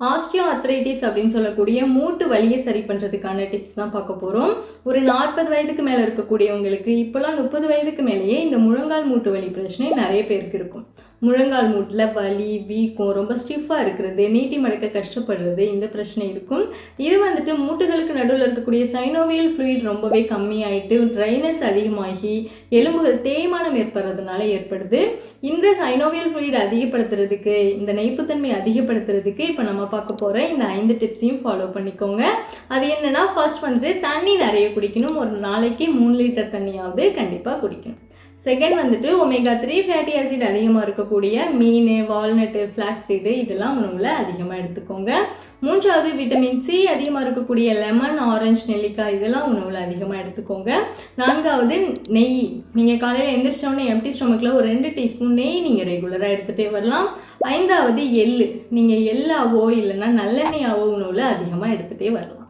Osteo அத்ரைட்டிஸ் அப்படின்னு சொல்லக்கூடிய மூட்டு வலியை சரி பண்ணுறதுக்கான டிப்ஸ் தான் பார்க்க போகிறோம் ஒரு நாற்பது வயதுக்கு மேலே இருக்கக்கூடியவங்களுக்கு இப்போலாம் முப்பது வயதுக்கு மேலேயே இந்த முழங்கால் மூட்டு வலி பிரச்சனை நிறைய பேருக்கு இருக்கும். முழங்கால் மூட்டில் வலி வீக்கம் ரொம்ப ஸ்டிஃபாக இருக்கிறது நீட்டி மடக்க கஷ்டப்படுறது இந்த பிரச்சனை இருக்கும். இது வந்துட்டு மூட்டுகளுக்கு நடுவில் இருக்கக்கூடிய சைனோவியல் ஃப்ளூயிட் ரொம்பவே கம்மியாயிட்டு ட்ரைனஸ் அதிகமாகி எலும்புகள் தேய்மானம் ஏற்படுறதுனால ஏற்படுது. இந்த சைனோவியல் ஃப்ளூயிட் அதிகப்படுத்துறதுக்கு இந்த நெய்ப்புத்தன்மை அதிகப்படுத்துறதுக்கு இப்போ நம்ம பார்க்க போகிற இந்த ஐந்து டிப்ஸையும் ஃபாலோ பண்ணிக்கோங்க. அது என்னென்னா ஃபர்ஸ்ட் வந்துட்டு தண்ணி நிறைய குடிக்கணும். ஒரு நாளைக்கு மூணு லிட்டர் தண்ணியாவது கண்டிப்பாக குடிக்கணும். செகண்ட் வந்துட்டு ஒமேகா த்ரீ ஃபேட்டி ஆசிட் அதிகமாக இருக்கக்கூடிய மீன் வால்நட்டு ஃப்ளாக்ஸீடு இதெல்லாம் உணவில் அதிகமாக எடுத்துக்கோங்க. மூன்றாவது விட்டமின் சி அதிகமாக இருக்கக்கூடிய லெமன் ஆரஞ்சு நெல்லிக்காய் இதெல்லாம் உணவில் அதிகமாக எடுத்துக்கோங்க. நான்காவது நெய். நீங்கள் காலையில் எந்திரிச்சோடனே எம்டி ஸ்டொமக்கில் ஒரு ரெண்டு டீஸ்பூன் நெய் நீங்கள் ரெகுலராக எடுத்துகிட்டே வரலாம். ஐந்தாவது எள்ளு. நீங்கள் எள்ளாவோ இல்லைன்னா நல்லெண்ணெயாவோ உணவில் அதிகமாக எடுத்துகிட்டே வரலாம்.